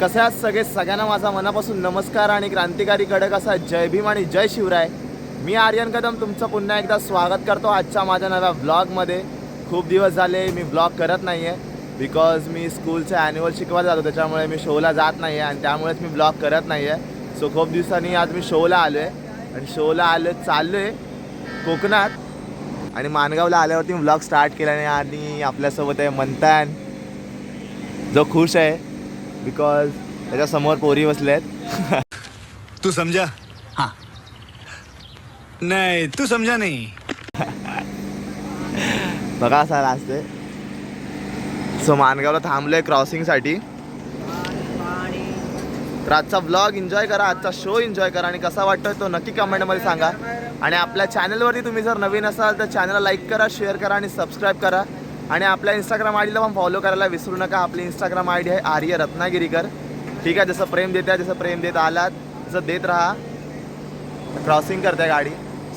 कसे आहात सगळे? सगळ्यांना माझा मनापासून नमस्कार आणि क्रांतिकारी कडक असा जय भीम आणि जय शिवराय. मी आर्यन कदम तुमचं पुन्हा एकदा स्वागत करतो आजच्या माझ्या नव्या ब्लॉगमध्ये खूप दिवस झाले मी ब्लॉग करत नाही आहे बिकॉज मी स्कूलचं ॲन्युअल शिकवायला जातो त्याच्यामुळे मी शोला जात नाही आहे आणि त्यामुळेच मी ब्लॉग करत नाही आहे सो खूप दिवसांनी आज मी शोला आलो आहे आणि शोला आलो चाललो आहे कोकणात. आणि मानगावला आल्यावरती मी ब्लॉग स्टार्ट केला आणि आपल्यासोबत आहे मंतान जो खुश आहे. बिकॉज त्याच्यासमोर पोरी बसले आहेत तू समझा. हाँ. नहीं तू समझा नहीं. बघा असा असते सो मानगावला थांबलोय क्रॉसिंगसाठी तर आजचा ब्लॉग एन्जॉय करा आजचा शो एन्जॉय करा आणि कसा वाटतोय तो नक्की कमेंटमध्ये सांगा. आणि आपल्या चॅनलवरती तुम्ही जर नवीन असाल तर चॅनलला लाईक करा शेअर करा आणि सबस्क्राईब करा. आणि आपल्या इंस्टाग्राम आय डीला पण फॉलो करायला विसरू नका. आपली इंस्टाग्राम आय डी आहे आर्य रत्नागिरीकर. ठीक आहे जसं प्रेम देते जसं प्रेम देत आलात. जसं देत राहा. क्रॉसिंग करते गाडी.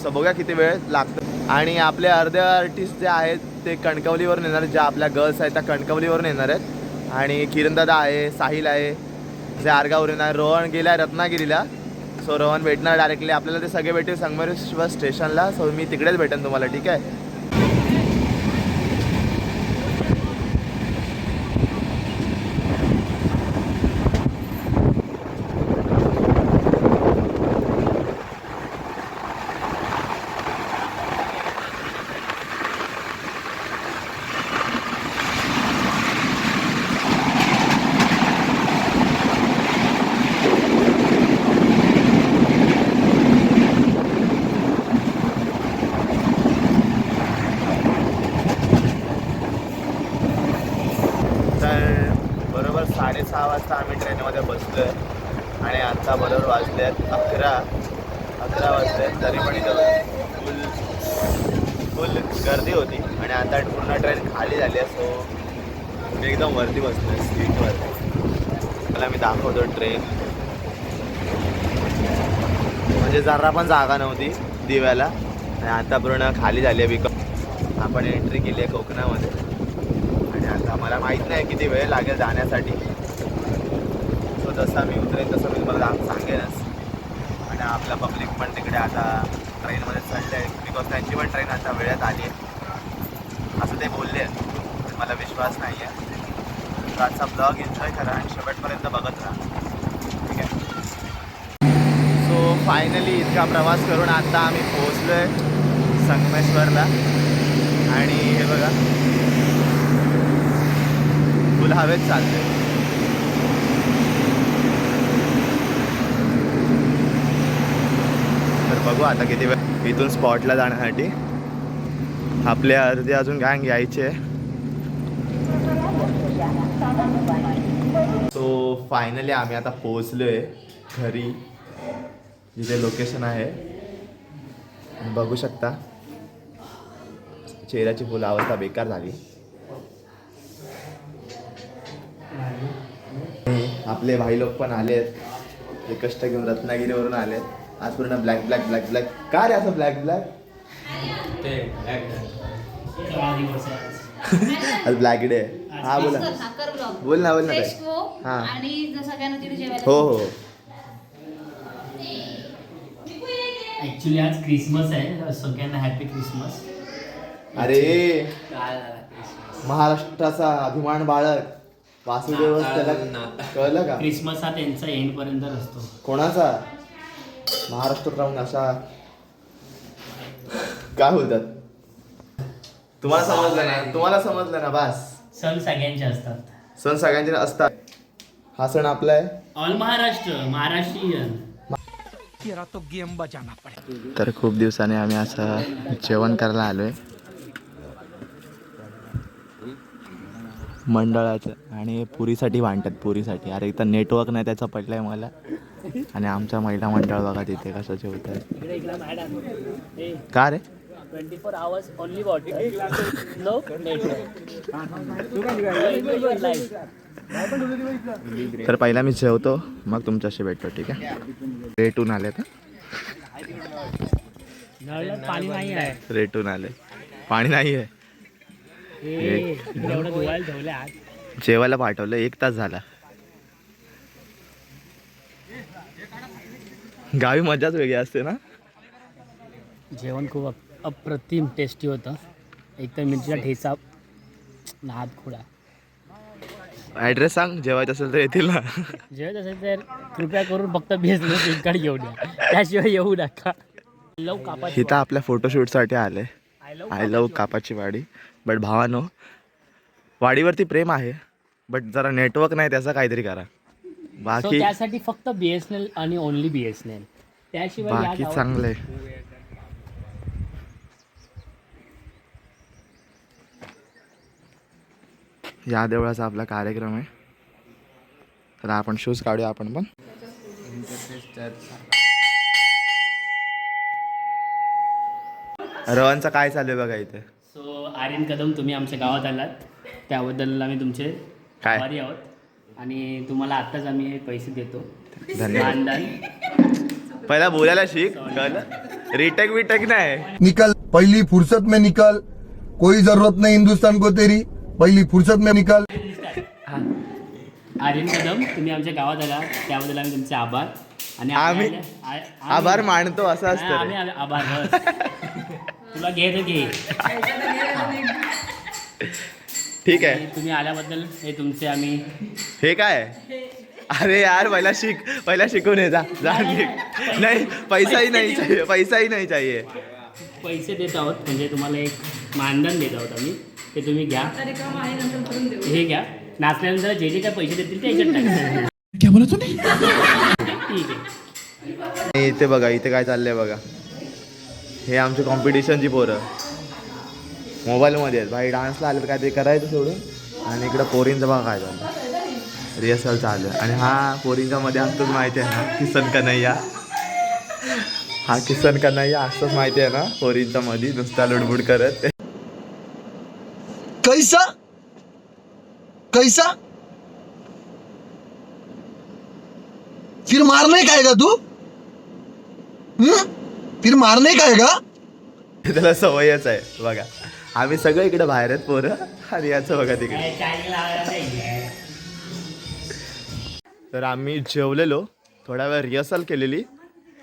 सो बघा किती वेळ लागतो. आणि आपले अर्धे आर्टिस्ट जे आहेत ते कणकवलीवरून येणार आहेत. ज्या आपल्या गर्ल्स आहेत त्या कणकवलीवरून येणार आहेत. आणि किरणदादा आहे साहिल आहे. जे आरगावरून येणार. रोहन गेला आहे रत्नागिरीला. सो रोहन भेटणार डायरेक्टली आपल्याला ते सगळे भेटेल संगमेश्वर स्टेशनला सो मी तिकडेच भेटेन तुम्हाला. ठीक आहे तर बरोबर साडेसहा वाजता आम्ही ट्रेनमध्ये बसलो आहे आणि आता बरोबर वाजले आहेत अकरा अकरा वाजले आहेत तरी पण इथं फुल फुल गर्दी होती आणि आता पूर्ण ट्रेन खाली झाली आहे सो मी एकदम वरती बसलो आहे सीटवर मला मी दाखवतो ट्रेन म्हणजे जरा पण जागा नव्हती दिव्याला. आणि आता पूर्ण खाली झाली आहे बिकॉज आपण एंट्री केली आहे कोकणामध्ये. आणि आता मला माहीत नाही किती वेळ लागेल जाण्यासाठी. सो जसा मी उतरेन तसं मी तुम्हाला सांगेनच. आणि आपला पब्लिक पण तिकडे आता ट्रेनमध्ये चढलं आहे बिकॉज त्यांची पण ट्रेन आता वेळेत आली आहे. असं ते बोलले आहेत. मला विश्वास नाही आहे तर आजचा ब्लॉग एन्जॉय करा आणि शेवटपर्यंत बघत राहा. फायनली इतका प्रवास करून आता आम्ही पोहोचलो आहे संगमेश्वरला. आणि हे बघा. फुल हवेत चालते तर बघू आता किती वेळ इथून स्पॉटला जाण्यासाठी. आपले अर्धे अजून गँग यायचे. सो फायनली आम्ही आता पोहोचलो आहे घरी. जिथे लोकेशन आहे. बघू शकता चेहऱ्याची फुल अवस्था बेकार झाली. आपले भाई लोक पण आलेत. ते कष्ट घेऊन रत्नागिरीवरून आलेत. आज पूर्ण ब्लॅक ब्लॅक ब्लॅक ब्लॅक का रे असं ब्लॅक ब्लॅक आज ब्लॅक डे हा बोला. बोल ना बोल ना. हो. हा. आणि जर सगळ्यांना तिथे जेवायला हो हो ऍक्च्युली आज क्रिसमस आहे. सगळ्यांना हॅपी क्रिसमस अरे! काय झाला क्रिसमस महाराष्ट्राचा अभिमान बाळग. वासुदेव त्याला कळलं का? क्रिसमस हा त्यांचा एंड पर्यंत असतो कोणाचा? महाराष्ट्रात राहून अशा काय बोलतात? तुम्हाला समजलं ना? तुम्हाला समजलं ना बास? सण सगळ्यांचे असतात. सण सगळ्यांचे असतात. हा सण आपला आहे. ऑल महाराष्ट्र महाराष्ट्रीयन. तर खूप दिवसाने आम्ही असं जेवण करायला आलो आहे मंडळाचं आणि पुरीसाठी भांडतात पुरीसाठी. अरे इथं नेटवर्क नाही त्याचं आहे मला. आणि आमच्या महिला मंडळ बघा तिथे कसं जेवतात. का रे? Twenty four hours only water no तर पहिला मी जेवतो मग तुमच्याशी भेटतो ठीक आहे? रेटून आले तर पाणी नाही आहे रेटून आले. पाणी नाही आहे जेवायला पाठवलं एक तास झाला. गावी मजाच वेगळी असते ना? जेवण खूप अप्रतिम टेस्टी होतं. एकतर मिरचीचा ठेचा नाद खुडा. ॲड्रेस सांग जेवायचं असेल तर येतील ना. जेवत असेल तर कृपया करून फक्त बेस फ्लिपकार्ट घेऊन या. त्याशिवाय येऊ नका. लव कापाची इथं आपल्या फोटोशूटसाठी आले. आय लव कापाची वाडी. बट भावानो वाडीवरती प्रेम आहे बट जरा नेटवर्क नाही त्याचं काहीतरी करा. बाकी त्यासाठी फक्त बी एस एन एल आणि only B S N L त्याशिवाय या बाकी गावात- चांगले या देवळाचा आपला कार्यक्रम आहे. तर आपण शूज काढूया आपण पण. रवांचा काय चालू आहे बघा इथे? सो आर्यन कदम तुम्ही आमच्या गावात आलात. त्याबद्दल आम्ही तुमचे काय? आभारी आहोत. आणि तुम्हाला आत्ताच आम्ही हे पैसे देतो. धन्यवाद. मानधन. पहिला बोलायला शिक. कळलं? रिटेक विटेक नाही. निकल. पहली फुर्सत में निकल. कोई जरूरत नहीं हिंदुस्तान को तेरी. पहली फुर्सत में निकल. आर्यन कदम तुम्ही आमच्या गावात आला. त्याबद्दल आम्ही तुमचे आभार. आणि आम्ही- आभार मानतो असं असतं आम्ही आभार. तुला घे तर घे ठीक आहे. तुम्ही आल्याबद्दल हे तुमचे आम्ही हे काय? अरे यार पहिला शिक पहिला शिकून ये जा. जा. नाही पैसाही नाही चाहिए पैसाही नाही चाहिए. पैसे देत आहोत. म्हणजे तुम्हाला एक मानधन देत आहोत आम्ही. ते तुम्ही घ्या. हे घ्या. नाचल्यानंतर जे जे काय पैसे देतील ते याच्यात टाका ठीक आहे. आणि इथे बघा इथे काय चाललंय बघा. हे आमची कॉम्पिटिशनची पोरं. मोबाईलमध्ये आहेत. भाई डान्सला आले तर काय ते करायचं सोडून. आणि इकडं पोरींचं बघा काय झालं रिहर्सल चालू आहे. आणि हा पोरींच्या मध्ये असतोच माहिती आहे ना किसन कन्हैया. हा किसन कन्हैया असतोच माहिती आहे ना पोरींच्या मध्ये नुसता लुडबुड करत कैसा कैसा? फिर मारने का आएगा तू? हम्म? फिर मारने का आएगा त्याला सवयच आहे. बघा आम्ही सगळं इकडे बाहेर आहेत पोरं. आणि याचं बघा तिकडे. तर आम्ही जेवलेलो. थोडा वेळ रिहर्सल केलेली.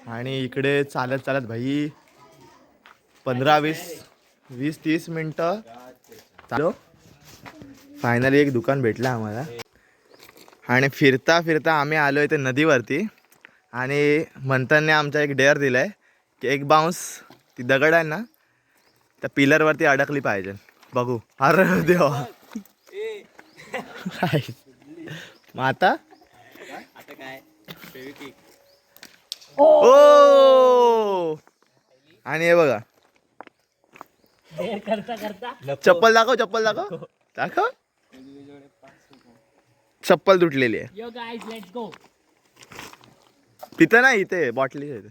आणि इकडे चालत चालत भाई पंधरा वीस वीस तीस मिनटं चालो फायनली एक दुकान भेटलं आम्हाला. आणि फिरता फिरता आम्ही आलो इथे नदीवरती. आणि मंथनने आमचा एक डेअर दिला आहे की एक बाउन्स ती दगड आहे ना त्या पिलरवरती अडकली पाहिजे. बघू. अरे देवा. काय? मग आता? ओ! आणि हे बघा. चप्पल दाखव चप्पल दाखव. दाखव. चप्पल तुटलेली आहे. यो गाईज लेट्स गो तिथं नाही इथे बॉटली आहे.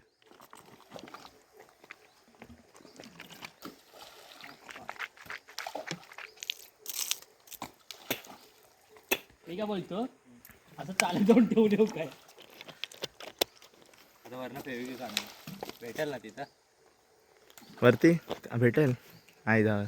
मी काय बोलतो? असं चालत जाऊन ठेवू देऊ काय? वरती? भेटेल? आई जा हे.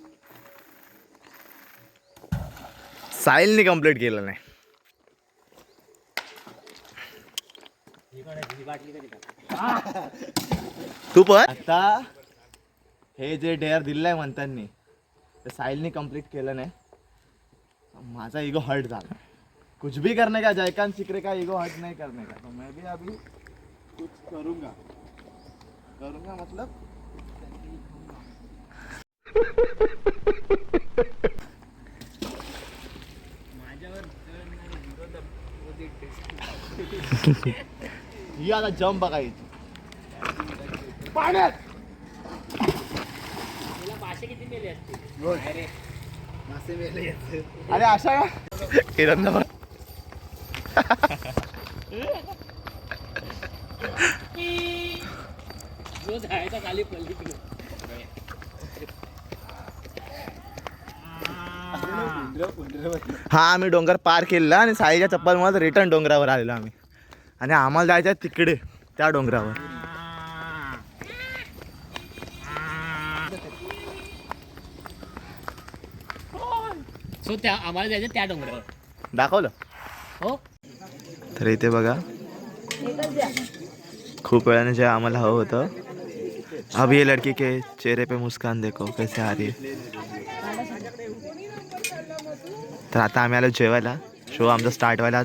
साहिलने कंप्लीट केलं नाही. तू पण? आता हे जे डेअर दिलेलं आहे म्हणतानी ते साहिलनी कंप्लीट केलं नाही. माझा इगो हर्ट झाला. कुछ भी करने का जयकांत सिकरे का इगो हर्ट नहीं करने का? तो मैं भी अभी कुछ करूंगा. करूंगा मतलब? ही आता जम बघायची. पाण्यात! अरे अशा का? किरण जो जायचा खाली पल्ली हा आम्ही डोंगर पार केलेला आणि साईच्या चप्पलमुळे रिटर्न डोंगरावर आलेलो आम्ही. आणि आम्हाला जायचं आहे तिकडे त्या डोंगरावर. सो त्या आम्हाला जायचं त्या डोंगरावर. दाखवलं? हो. तर इथे बघा. खूप वेळाने जे आम्हाला हवं होतं. अब ये लड़की के चेहरे पे मुस्कान देखो कैसे आ रही है? तर आता आम्ही आलो जेवायला. शो आमचा स्टार्ट व्हायला.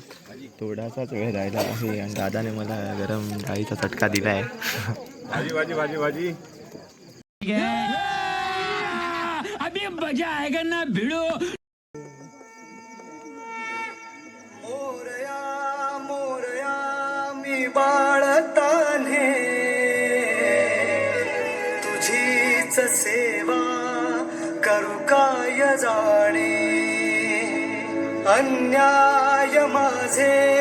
थोडासाच वेळ राहिला आहे आणि दादाने मला गरम डाळीचा चटका दिला आहे. भाजी भाजी भाजी भाजी. अभी मजा आएगा ना भिड़ो। मोरया मोरया मी बाळताने। तुझीच सेवा करू काय जाणे? अन्याय City.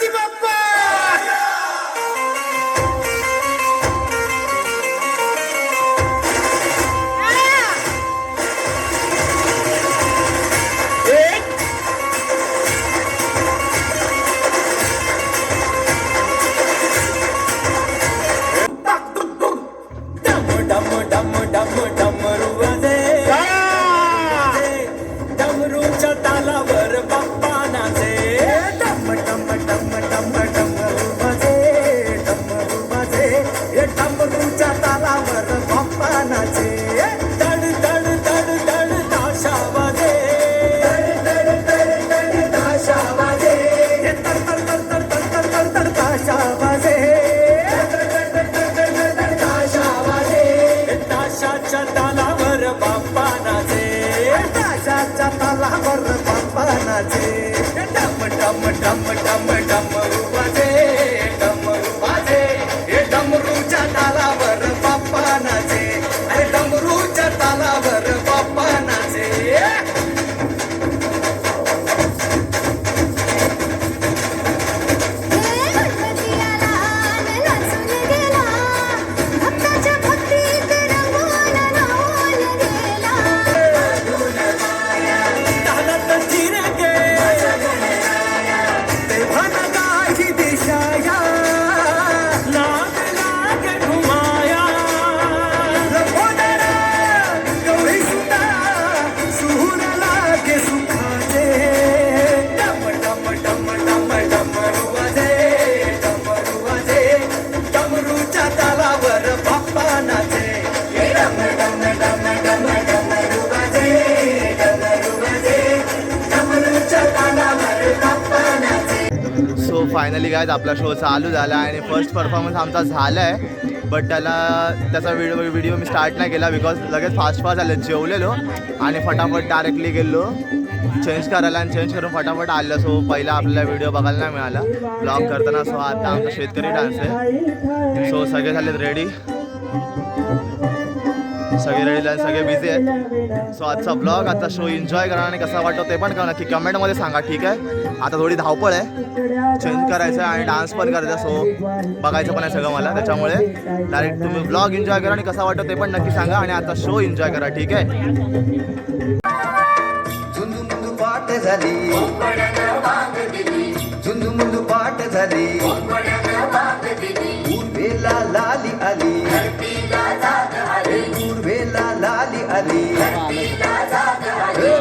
Hadi baba! फायनली काय आपला शो चालू झाला आणि फर्स्ट परफॉर्मन्स आमचा झाला आहे बट त्याला त्याचा व्हिडिओ व्हिडिओ मी स्टार्ट नाही केला बिकॉज लगेच फास्ट फास्ट झालं जेवलेलो आणि फटाफट डायरेक्टली गेलो. चेंज करायला आणि चेंज करून फटाफट आलं. सो पहिला आपल्याला व्हिडिओ बघायला नाही मिळाला. ब्लॉग करताना सो आता आमचा शेतकरी डान्स आहे. सो सगळे झालेत रेडी सगळे रेडी सगळे बिझी आहेत. सो आजचा ब्लॉग आजचा शो एन्जॉय करा आणि कसा वाटतो ते पण करा नक्की कमेंटमध्ये सांगा ठीक आहे? आता थोडी धावपळ आहे. चेंज करायचं आहे आणि डान्स पण करायचा सो बघायचं पण आहे सगळं मला. त्याच्यामुळे डायरेक्ट तुम्ही ब्लॉग एन्जॉय करा आणि कसा वाटतो ते पण नक्की सांगा आणि आता शो एन्जॉय करा ठीक आहे? झाली झाली लाली आली लाली आली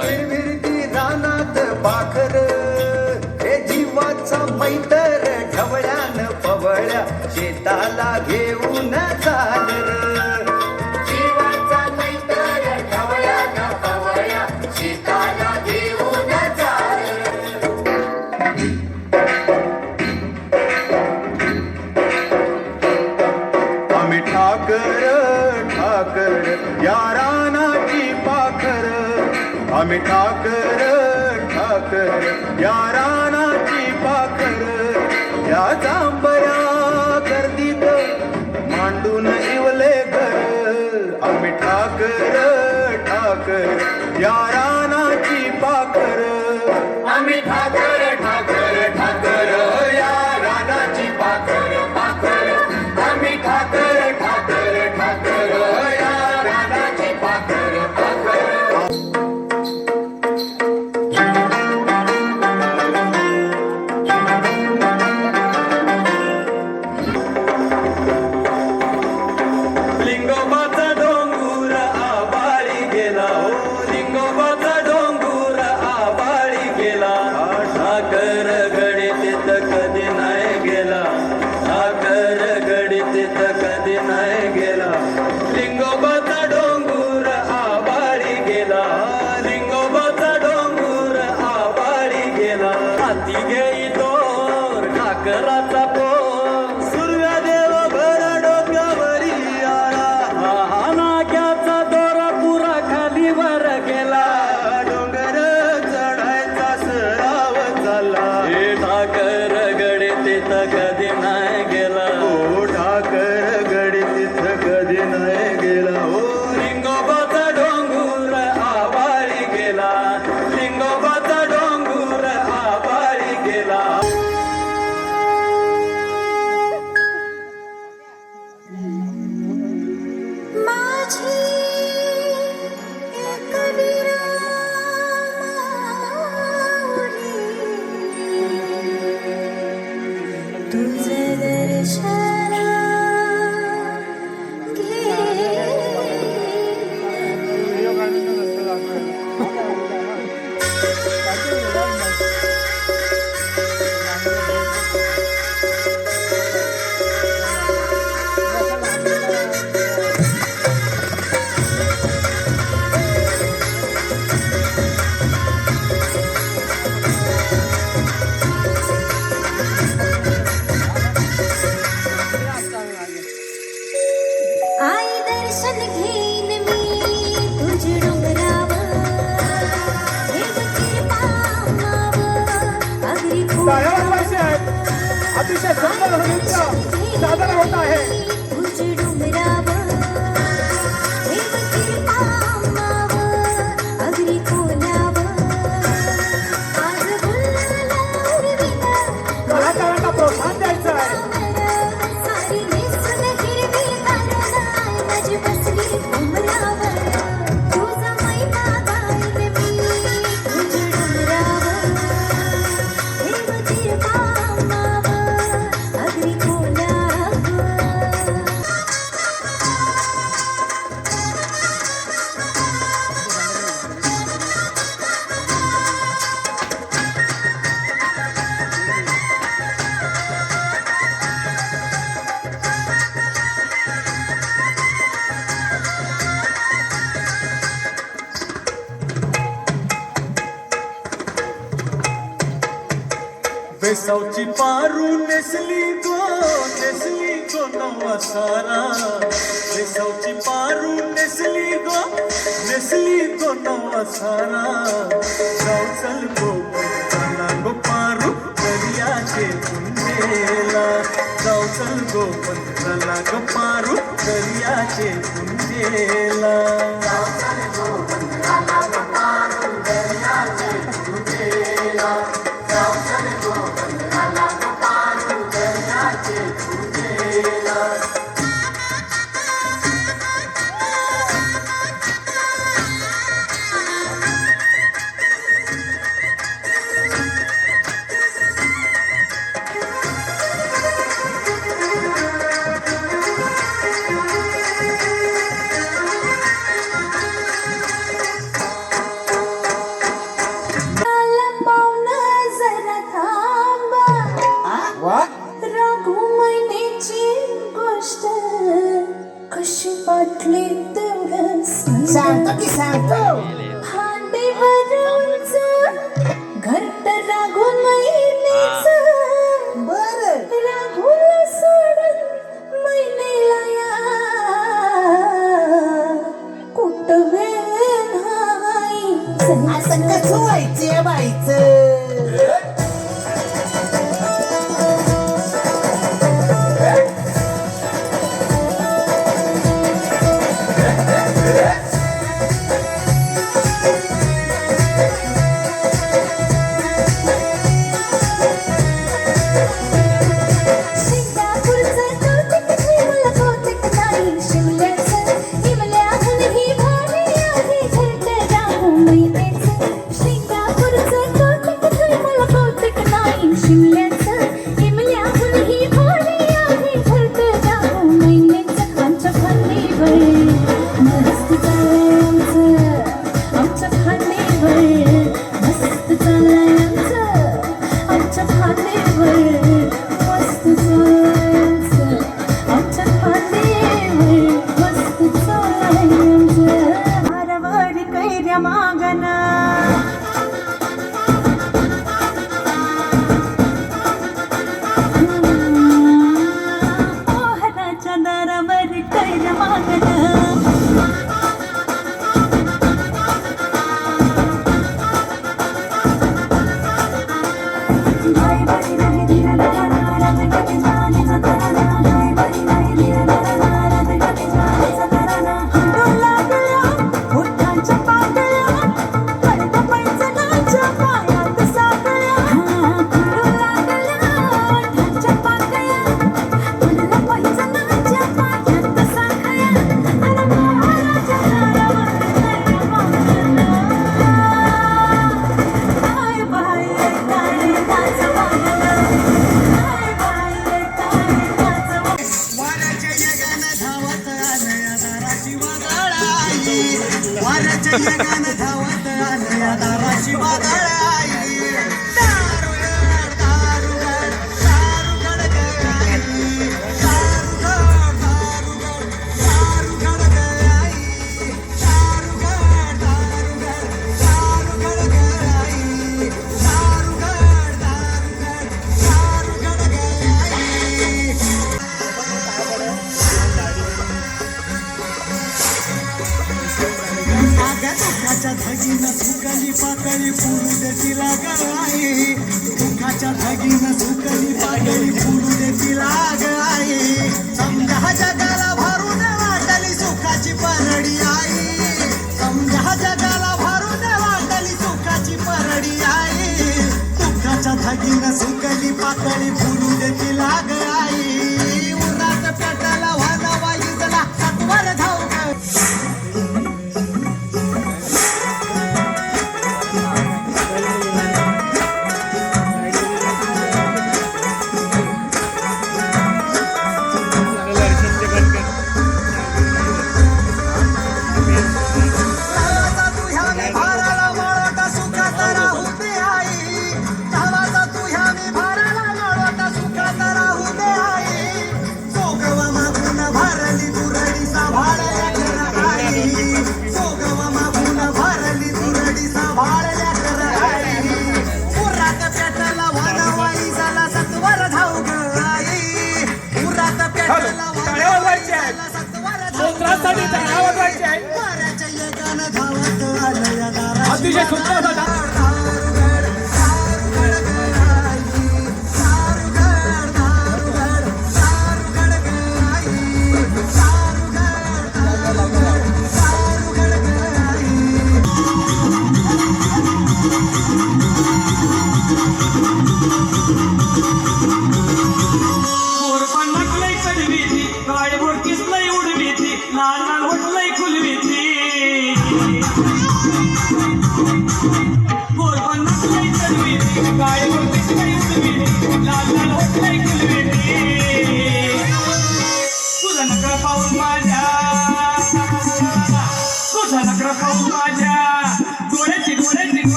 विरविरती रानात पाखर. हे जीवाचा मैतर ढवळ्यान पवळ्या शेताला घेऊन चालर. संगोपंत लाग मारू दर्याचे कुंजेला Kaşı farklı demez Santo ki santo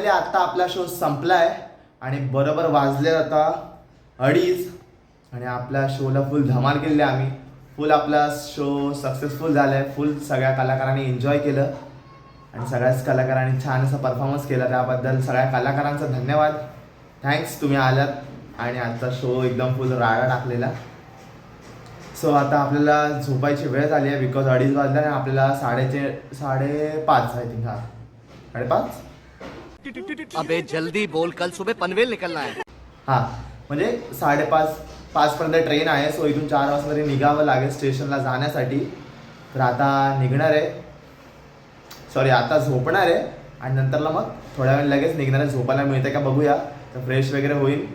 finally आता आपला शो संपला आहे आणि बरोबर वाजले आता अडीच आणि आपल्या शोला फुल धमाल केली आम्ही. फुल आपला शो सक्सेसफुल झाला आहे फुल सगळ्या कलाकारांनी एन्जॉय केलं. आणि सगळ्याच कलाकारांनी छान असा परफॉर्मन्स केला. त्याबद्दल सगळ्या कलाकारांचा धन्यवाद. थँक्स तुम्ही आलात. आणि आजचा शो एकदम फुल राडा टाकलेला. सो आता आपल्याला झोपायची वेळ झाली आहे बिकॉज अडीच वाजल्या आणि आपल्याला साडेचे साडेपाच आय थिंक हा. साडेपाच? अबे जल्दी बोल. कल सुबह पनवेल निकलना है. हां म्हणजे साडेपाच पाचपर्यंत ट्रेन आहे सो इथून चार वाजता निघावं लागेल स्टेशनला जाण्यासाठी तर आता निघणार आहे सॉरी आता झोपणार आहे आणि नंतरला मग थोड्या वेळ लगेच निघणार आहे झोपायला मिळते का बघूया. तर फ्रेश वगैरे होईल.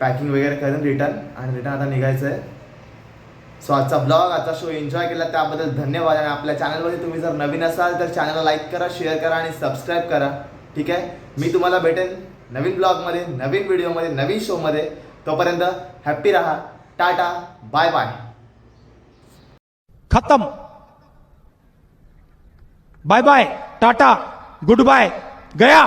पॅकिंग वगैरे करून रिटर्न आणि रिटर्न आता निघायचं आहे. सो आजचा ब्लॉग आजचा शो एन्जॉय केला त्याबद्दल धन्यवाद. आणि आपल्या चॅनलमध्ये तुम्ही जर नवीन असाल तर चॅनलला लाईक करा शेअर करा आणि सबस्क्राईब करा. ठीक आहे? मी तुम्हाला भेटेन नवीन ब्लॉगमध्ये नवीन व्हिडिओमध्ये नवीन शोमध्ये. तोपर्यंत हॅप्पी राहा. टाटा. Bye bye. खतम. Bye bye. Tata. Goodbye. गया.